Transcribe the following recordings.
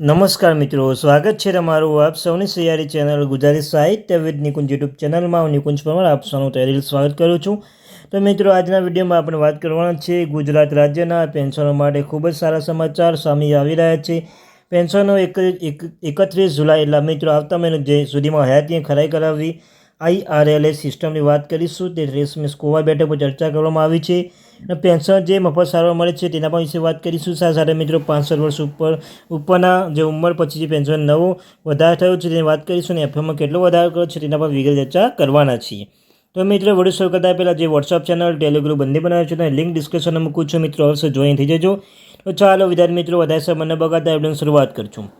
નમસ્કાર મિત્રો, સ્વાગત છે તમારું આપ સૌની સૈયારી ચેનલ ગુજરાતી સાહિત્ય વિદ નિકુંજ યુટ્યુબ ચેનલમાં. હું નિકુંજ પરમાર, આપ સૌનું તહેરીલ સ્વાગત કરું છું. તો મિત્રો, આજના વિડીયોમાં આપણે વાત કરવાના છે ગુજરાત રાજ્યના પેન્શનો માટે ખૂબ જ સારા સમાચાર સામે આવી રહ્યા છે. પેન્શનો એક, એક- એકત્રીસ જુલાઈ, એટલે મિત્રો, આવતા મહિને જે સુધીમાં હયાતીએ ખરાઈ કરાવવી આઈઆરએલએ સિસ્ટમની વાત કરીશું, તે રેસમિસ કોવા બેઠક પર ચર્ચા કરવામાં આવી છે અને પેન્શન જે મફત સારવાર મળે છે તેના પણ વિશે વાત કરીશું. સાથે મિત્રો, પાંસઠ વર્ષ ઉપર, ઉપરના જે ઉંમર પછી જે પેન્શન નવો વધારો થયો છે તેની વાત કરીશું અને એફએમમાં કેટલો વધારો કર્યો છે તેના પર વિગત ચર્ચા કરવાના છીએ. તો મિત્રો વડુ શરૂ કરતા પહેલાં જે વોટ્સઅપ ચેનલ ટેલિગ્રુપ બંને બનાવ્યો છે તેને લિંક ડિસ્ક્રિપ્શનમાં મૂકું છું. મિત્રો, અવશ્ય જોઈન થઈ જજો. તો ચાલો, વિદ્યાર્થી મિત્રો, વધારે સમય ન બગાડતા, વિડીયોની શરૂઆત કરશું.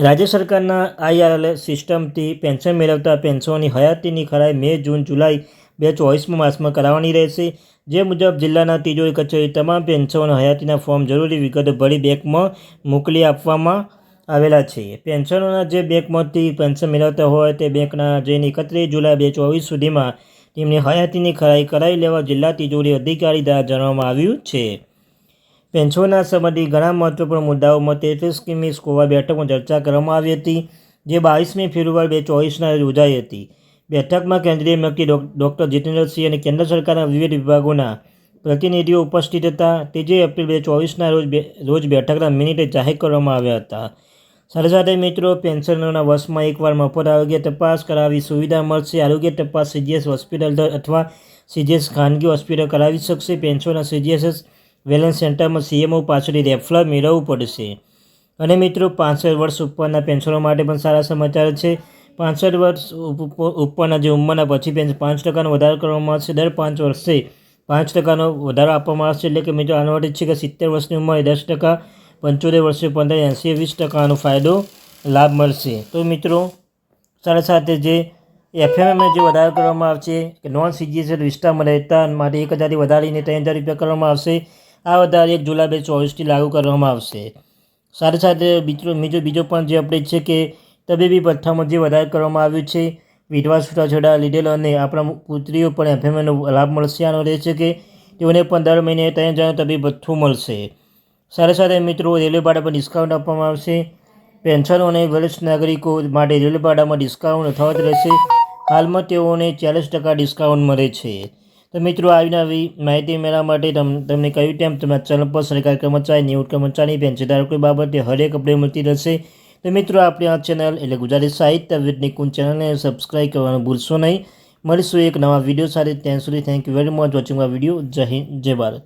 રાજ્ય સરકારના આઈઆરએલ સિસ્ટમથી પેન્શન મેળવતા પેન્શનોની હયાતીની ખરાઈ મે, જૂન, જુલાઈ બે ચોવીસમાં માસમાં કરાવવાની રહેશે. જે મુજબ જિલ્લાના તિજોરી કચેરી તમામ પેન્શન હયાતીના ફોર્મ જરૂરી વિગતો ભરી બેંકમાં મોકલી આપવામાં આવેલા છે. પેન્શનોના જે બેંકમાંથી પેન્શન મેળવતા હોય તે બેંકના જઈને એકત્રીસ જુલાઈ બે ચોવીસ સુધીમાં તેમની હયાતીની ખરાઈ કરાવી લેવા જિલ્લા તિજોરી અધિકારી દ્વારા જણાવવામાં આવ્યું છે. પેન્શનના સંબંધી ઘણા મહત્વપૂર્ણ મુદ્દાઓમાં તેત્રીસ કિમી સ્કોવા બેઠકમાં ચર્ચા કરવામાં આવી હતી, જે બાવીસમી ફેબ્રુઆરી બે ચોવીસના રોજ યોજાઈ હતી. બેઠકમાં કેન્દ્રીય મંત્રી ડોક- ડૉક્ટર જીતેન્દ્રસિંહ અને કેન્દ્ર સરકારના વિવિધ વિભાગોના પ્રતિનિધિઓ ઉપસ્થિત હતા. ત્રીજી એપ્રિલ બે ચોવીસના રોજ રોજ બેઠકના મિનિટે જાહેર કરવામાં આવ્યા હતા. સાથે સાથે મિત્રો, પેન્શનરોના વર્ષમાં એકવાર મફત આરોગ્ય તપાસ કરાવી સુવિધા મળશે. આરોગ્ય તપાસ સીજીએસ હોસ્પિટલ અથવા સીજીએસ ખાનગી હોસ્પિટલ કરાવી શકશે. પેન્શનના સીજીએસ વેલન્સ સેન્ટરમાં સીએમઓ પાછળથી રેફરલ મેળવવું પડશે. અને મિત્રો, પાંસઠ વર્ષ ઉપરના પેન્શનો માટે પણ સારા સમાચાર છે. પાંસઠ વર્ષ ઉપ- ઉપ- ઉપરના જે ઉંમરના પછી પેન્શન પાંચ ટકાનો વધારો કરવામાં આવશે. દર પાંચ વર્ષે પાંચ ટકાનો વધારો આપવામાં આવશે. એટલે કે મિત્રો, આનો અર્થ છે કે સિત્તેર વર્ષની ઉંમરે દસ ટકા, પંચોતેર વર્ષે પંદર એંસી વીસ ટકાનો ફાયદો, લાભ મળશે. તો મિત્રો, સાથે સાથે જે એફએમએમાં જે વધારો કરવામાં આવશે, કે નોન સીજીએસએલ વિસ્તારમાં રહેતા માટે એક હજારથી વધારીને ત્રણ હજાર રૂપિયા કરવામાં આવશે. આ વધારે એક જુલાઈ બે ચોવીસથી લાગુ કરવામાં આવશે. સાથે સાથે બીજો બીજો બીજો પણ જે અપડેટ છે કે તબીબી ભથ્થામાં જે વધારો કરવામાં આવ્યું છે વિધવા છૂટાછેડા, લીધેલ અને આપણા પુત્રીઓ પણ એફએમએનો લાભ મળશે. આનો રહે છે કે તેઓને પણ દર મહિને ત્રણ હજાર તબીબ ભથ્થું મળશે. સાથે સાથે મિત્રો, રેલવે ભાડા પર ડિસ્કાઉન્ટ આપવામાં આવશે. પેન્શનો અને વરિષ્ઠ નાગરિકો માટે રેલવે ભાડામાં ડિસ્કાઉન્ટ યથાવત રહેશે. હાલમાં તેઓને ચાલીસ ટકા ડિસ્કાઉન્ટ મળે છે. તો મિત્રો, આવી નવી માહિતી મેળવવા માટે તમ, તમને કહ્યું તેમ તમારા ચેનલ પર સરકાર કર્મચારી નિવૃત્ત કર્મચારી પેન્શનધારકો બાબતે હરેક અપડેટ મળતી રહેશે. તો મિત્રો, આપણે આ ચેનલ એટલે ગુજરાતી સાહિત્ય વિદ નિકુંજ ચેનલને સબસ્ક્રાઈબ કરવાનું ભૂલશો નહીં. મળીશું એક નવા વીડિયો સાથે. ત્યાં સુધી thank you very much watching આ વીડિયો જય હિન્દ, જય ભારત.